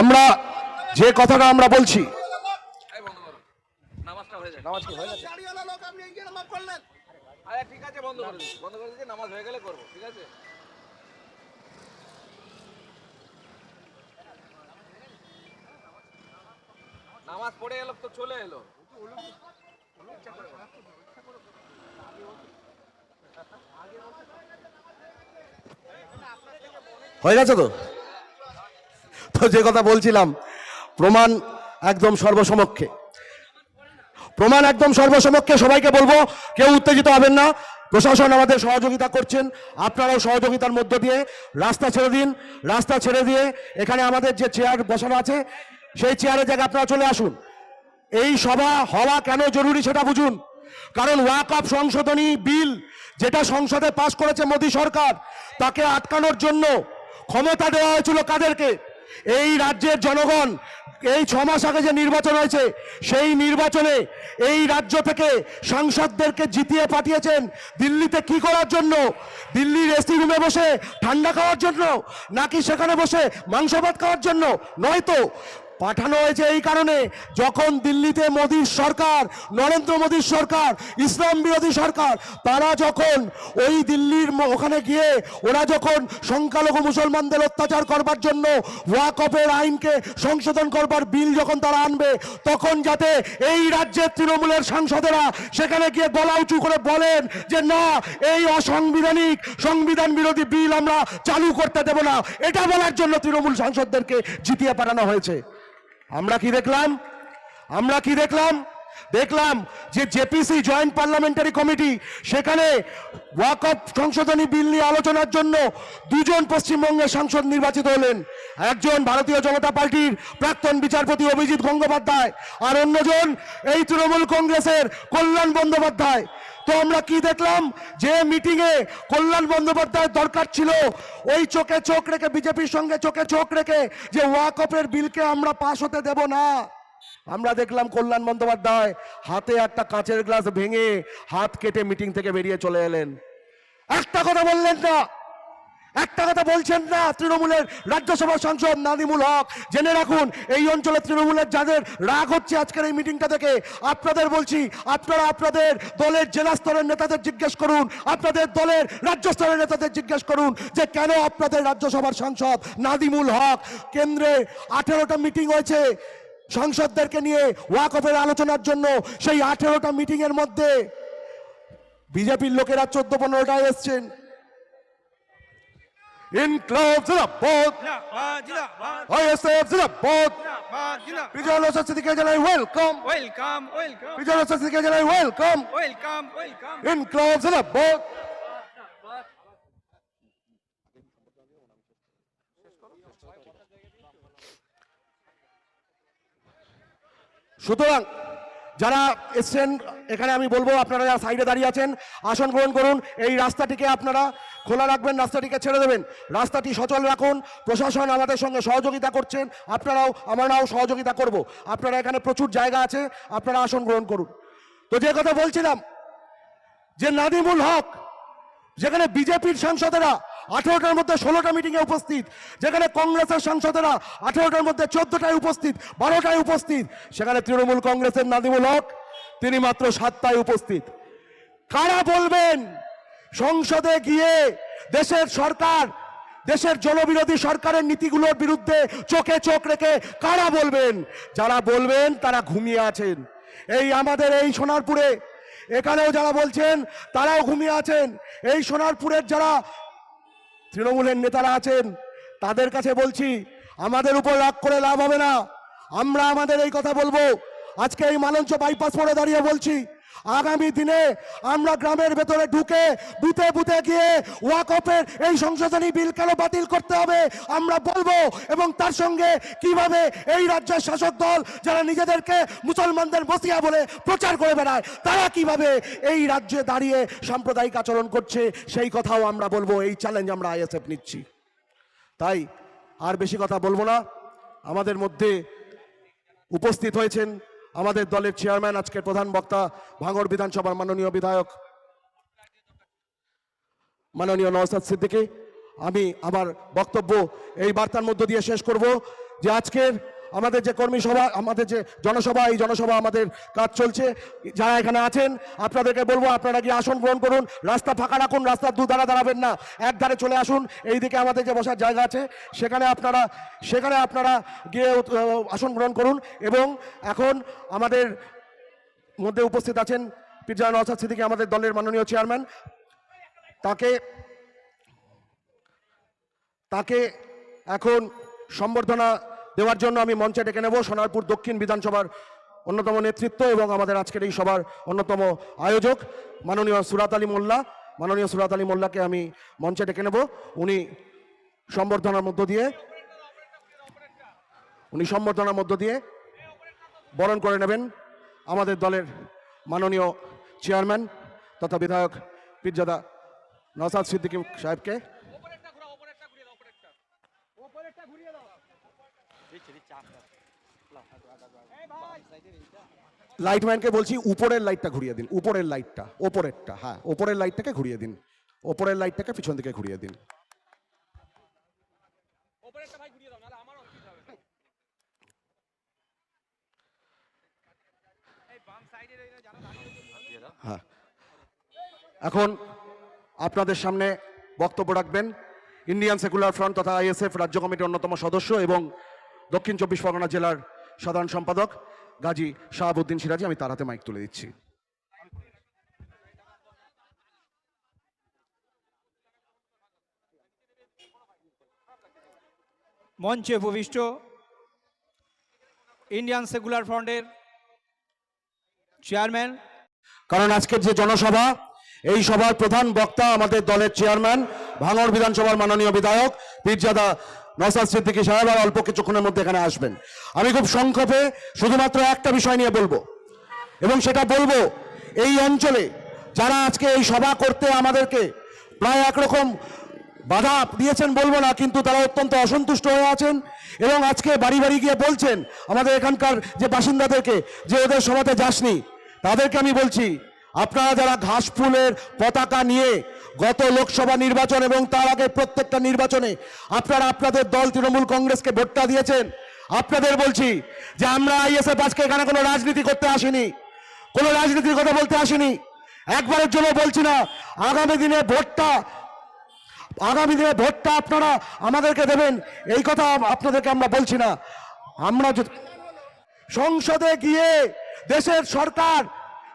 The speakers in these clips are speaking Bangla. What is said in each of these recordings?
আমরা যে কথাটা আমরা বলছি। হয়ে নামাজ কি আরে ঠিক আছে বন্ধ করে বন্ধ করে দিচ্ছি নামাজ হয়ে গেলে করব ঠিক আছে? নামাজ পড়ে এলো তো চলে এলো। হয়ে গেছে তো? তো যে কথা বলছিলাম, প্রমাণ একদম সর্বসমক্ষে। প্রমাণ একদম সর্বসমক্ষে সবাইকে বলব, কেউ উত্তেজিত হবেন না। প্রশাসন আমাদের সহযোগিতা করছেন, আপনারাও সহযোগিতার মধ্য দিয়ে রাস্তা ছেড়ে দিন, রাস্তা ছেড়ে দিয়ে এখানে আমাদের যে চেয়ার বসানো আছে, সেই চেয়ারের জায়গায় আপনারা চলে আসুন। এই সভা হওয়া কেন জরুরি সেটা বুঝুন। কারণ ওয়াকআপ সংশোধনী বিল, যেটা সংসদে পাশ করেছে মোদী সরকার, তাকে আটকানোর জন্য ক্ষমতা দেওয়া হয়েছিল কাদেরকে? এই রাজ্যের জনগণ এই ছ মাস আগে যে নির্বাচন হয়েছে, সেই নির্বাচনে এই রাজ্য থেকে সাংসদদেরকে জিতিয়ে পাঠিয়েছেন দিল্লিতে কি করার জন্য? দিল্লির এসি রুমে বসে ঠান্ডা খাওয়ার জন্য, নাকি সেখানে বসে মাংস ভাত খাওয়ার জন্য? নয়তো পাঠানো হয়েছে এই কারণে যখন দিল্লিতে মোদীর সরকার, নরেন্দ্র মোদীর সরকার, ইসলাম বিরোধী সরকার, তারা যখন ওই দিল্লির ওখানে গিয়ে ওরা যখন সংখ্যালঘু মুসলমানদের অত্যাচার করবার জন্য ওয়াকফের আইনকে সংশোধন করবার বিল যখন তারা আনবে, তখন যাতে এই রাজ্যের তৃণমূলের সাংসদেরা সেখানে গিয়ে গলা উঁচু করে বলেন যে, না, এই অসাংবিধানিক সংবিধান বিরোধী বিল আমরা চালু করতে দেব না। এটা বলার জন্য তৃণমূল সাংসদদেরকে জিতিয়ে পাঠানো হয়েছে। আমরা কি দেখলাম? আমরা কি দেখলাম? দেখলাম যে জেপিসি জয়েন্ট পার্লামেন্টারি কমিটি সেখানে ওয়াকফ সংশোধনী বিল নিয়ে আলোচনার জন্য দুজন পশ্চিমবঙ্গের সাংসদ নির্বাচিত হলেন। একজন ভারতীয় জনতা পার্টির প্রাক্তন বিচারপতি অভিজিৎ গঙ্গোপাধ্যায় আর অন্যজন এই তৃণমূল কংগ্রেসের কল্যাণ বন্দ্যোপাধ্যায়। তো আমরা কি দেখলাম? যে মিটিং এ কল্যাণ বন্দ্যোপাধ্যায়ের দরকার ছিল। ওই চোখে চোখ রেখে, বিজেপির সঙ্গে চোখে চোখ রেখে যে ওয়াকফের বিলকে আমরা পাশ হতে দেব না। আমরা দেখলাম কল্যাণ বন্দ্যোপাধ্যায় হাতে একটা কাঁচের গ্লাস ভেঙে হাত কেটে মিটিং থেকে বেরিয়ে চলে এলেন। একটা কথা বললেন না একটা কথা বলছেন না তৃণমূলের রাজ্যসভার সাংসদ নাদিমুল হক। জেনে রাখুন, এই অঞ্চলে তৃণমূলের যাদের রাগ হচ্ছে আজকের এই মিটিংটা থেকে আপনাদের বলছি, আপনারা আপনাদের দলের জেলা স্তরের নেতাদের জিজ্ঞেস করুন, আপনাদের দলের রাজ্য স্তরের নেতাদের জিজ্ঞেস করুন যে কেন আপনাদের রাজ্যসভার সাংসদ নাদিমুল হক? কেন্দ্রে আঠেরোটা মিটিং হয়েছে সাংসদদেরকে নিয়ে ওয়াকফের আলোচনার জন্য। সেই আঠেরোটা মিটিংয়ের মধ্যে বিজেপির লোকেরা চোদ্দ পনেরোটায় এসছেন। ইনক্লাব জিন্দাবাদ আইএসএফ জিন্দাবাদ বিজয় হোসেন সিদ্দিকী জানাই welcome welcome welcome Bijoy Hossain Siddiqui জানাই ওয়েলকাম ওয়েলকাম ওয়েলকাম ইনক্লাব জিন্দাবাদ সুতরাং যারা এসছেন, এখানে আমি বলব আপনারা যারা সাইডে দাঁড়িয়ে আছেন, আসন গ্রহণ করুন। এই রাস্তাটিকে আপনারা খোলা রাখবেন, রাস্তাটিকে ছেড়ে দেবেন। রাস্তাটি সচল রাখুন, প্রশাসন আমাদের সঙ্গে সহযোগিতা করছেন, আপনারাও, আমরাও সহযোগিতা করব। আপনারা এখানে প্রচুর জায়গা আছে, আপনারা আসন গ্রহণ করুন। তো যে কথা বলছিলাম, যে নাদিমুল হক, যেখানে বিজেপির সাংসদেরা আঠেরোটার মধ্যে ষোলোটা মিটিংয়ে উপস্থিত, যেখানে কংগ্রেসের সাংসদেরা আঠেরোটার মধ্যে চোদ্দটায় উপস্থিত, বারোটায় উপস্থিত। সেখানে তৃণমূল কংগ্রেসের নাদিমুল হক, তিনি মাত্র সাতটায় উপস্থিত। কারা বলবেন, সংসদে গিয়ে দেশের সরকার, দেশের জনবিরোধী সরকারের নীতিগুলোর বিরুদ্ধে চোখে চোখ রেখে কারা বলবেন? যারা বলবেন, তারা ঘুমিয়ে আছেন। এই আমাদের এই সোনারপুরে, এখানেও যারা বলছেন, তারাও ঘুমিয়ে আছেন। এই সোনারপুরের যারা তৃণমূলের নেতারা আছেন, তাদের কাছে বলছি, আমাদের উপর রাগ করে লাভ হবে না। আমরা আমাদের এই কথা বলব। আজকে এই মালঞ্চ বাইপাস পরে দাঁড়িয়ে বলছি আগামী দিনে আমরা গ্রামের ভেতরে ঢুকে বুথে বুথে গিয়ে ওয়াকফের এই সংশোধনী বিল কেন বাতিল করতে হবে আমরা বলব এবং তার সঙ্গে কীভাবে এই রাজ্যের শাসক দল যারা নিজেদেরকে মুসলমানদের বসিয়া বলে প্রচার করে বেড়ায়, তারা কীভাবে এই রাজ্যে দাঁড়িয়ে সাম্প্রদায়িক আচরণ করছে, সেই কথাও আমরা বলব, এই চ্যালেঞ্জ আমরা আইএসএফ নিচ্ছি। তাই আর বেশি কথা বলব না। আমাদের মধ্যে উপস্থিত হয়েছেন আমাদের দলের চেয়ারম্যান, আজকের প্রধান বক্তা, ভাঙড় বিধানসভার মাননীয় বিধায়ক, মাননীয় নওসাদ সিদ্দিকী। আমি আমার বক্তব্য এই বার্তার মধ্য দিয়ে শেষ করব যে আজকের আমাদের যে কর্মী সভা, আমাদের যে জনসভা, এই জনসভা আমাদের কাজ চলছে। যারা এখানে আছেন, আপনাদেরকে বলব, আপনারা গিয়ে আসন গ্রহণ করুন। রাস্তা ফাঁকা রাখুন রাস্তার দুধারে দাঁড়াবেন না, এক ধারে চলে আসুন। এই দিকে আমাদের যে বসার জায়গা আছে, সেখানে আপনারা সেখানে আপনারা গিয়ে আসন গ্রহণ করুন এবং এখন আমাদের মধ্যে উপস্থিত আছেন পিরজা নওসাদ সিদ্দিকী, আমাদের দলের মাননীয় চেয়ারম্যান। তাকে তাকে এখন সম্বর্ধনা দেওয়ার জন্য আমি মঞ্চে ডেকে নেব সোনারপুর দক্ষিণ বিধানসভার অন্যতম নেতৃত্ব এবং আমাদের আজকের এই সভার অন্যতম আয়োজক মাননীয় সুরাত আলী মোল্লা। মাননীয় সুরাত আলী মোল্লাকে আমি মঞ্চে ডেকে নেব। উনি সম্বর্ধনার মধ্য দিয়ে, উনি সম্বর্ধনার মধ্য দিয়ে বরণ করে নেবেন আমাদের দলের মাননীয় চেয়ারম্যান তথা বিধায়ক পীরজাদা নসাদ সিদ্দিকী সাহেবকে। লাইটম্যানকে বলছি উপরের লাইটটা ঘুরিয়ে দিন উপরের লাইটটা ওপরেরটা হ্যাঁ ওপরের লাইটটাকে ঘুরিয়ে দিন ওপরের লাইটটাকে পিছন দিকে ঘুরিয়ে দিন। হ্যাঁ। এখন আপনাদের সামনে বক্তব্য রাখবেন ইন্ডিয়ান সেকুলার ফ্রন্ট তথা আইএসএফ রাজ্য কমিটির অন্যতম সদস্য এবং দক্ষিণ চব্বিশ পরগনা জেলার সাধারণ সম্পাদক গাজী শাহাবুদ্দিন সিরাজি আমি তার হাতে মাইক তুলে দিচ্ছি। মঞ্চে উপবিষ্ট ইন্ডিয়ান সেকুলার ফ্রন্টের চেয়ারম্যান। কারণ আজকের যে জনসভা এই সভার প্রধান বক্তা আমাদের দলের চেয়ারম্যান ভাঙড় বিধানসভার মাননীয় বিধায়ক পীরজাদা নসাদ সিদ্দিকী সাহেব আর অল্প কিছুক্ষণের মধ্যে এখানে আসবেন। আমি খুব সংক্ষেপে শুধুমাত্র একটা বিষয় নিয়ে বলব। এবং সেটা বলব, এই অঞ্চলে যারা আজকে এই সভা করতে আমাদেরকে প্রায় একরকম বাধা দিয়েছেন বলব না, কিন্তু তারা অত্যন্ত অসন্তুষ্ট হয়ে আছেন এবং আজকে বাড়ি বাড়ি গিয়ে বলছেন, আমাদের এখানকার যে বাসিন্দাদেরকে, যে ওদের সভাতে যাসনি, তাদেরকে আমি বলছি, আপনারা যারা ঘাস ফুলের পতাকা নিয়ে গত লোকসভা নির্বাচন এবং তার আগে প্রত্যেকটা নির্বাচনে আপনারা আপনাদের দল তৃণমূল কংগ্রেসকে ভোটটা দিয়েছেন। আপনাদের বলছি যে আমরা আইএসএফ আজকে এখানে কোনো রাজনীতি করতে আসিনি। কোনো রাজনীতির কথা বলতে আসিনি। একবারের জন্য বলছি না, আগামী দিনে ভোটটা, আগামী দিনে ভোটটা আপনারা আমাদেরকে দেবেন। এই কথা আপনাদেরকে আমরা বলছি না। আমরা সংসদে গিয়ে দেশের সরকার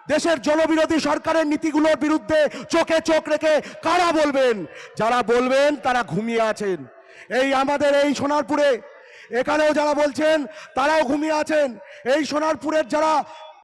দেশের জলবিরোধী সরকারের নীতিগুলোর বিরুদ্ধে চোখে চোখ রেখে কারা বলবেন? যারা বলবেন, তারা ঘুমিয়ে আছেন। এই আমাদের এই সোনারপুরে, এখানেও যারা বলছেন, তারাও ঘুমিয়ে আছেন। এই সোনারপুরের যারা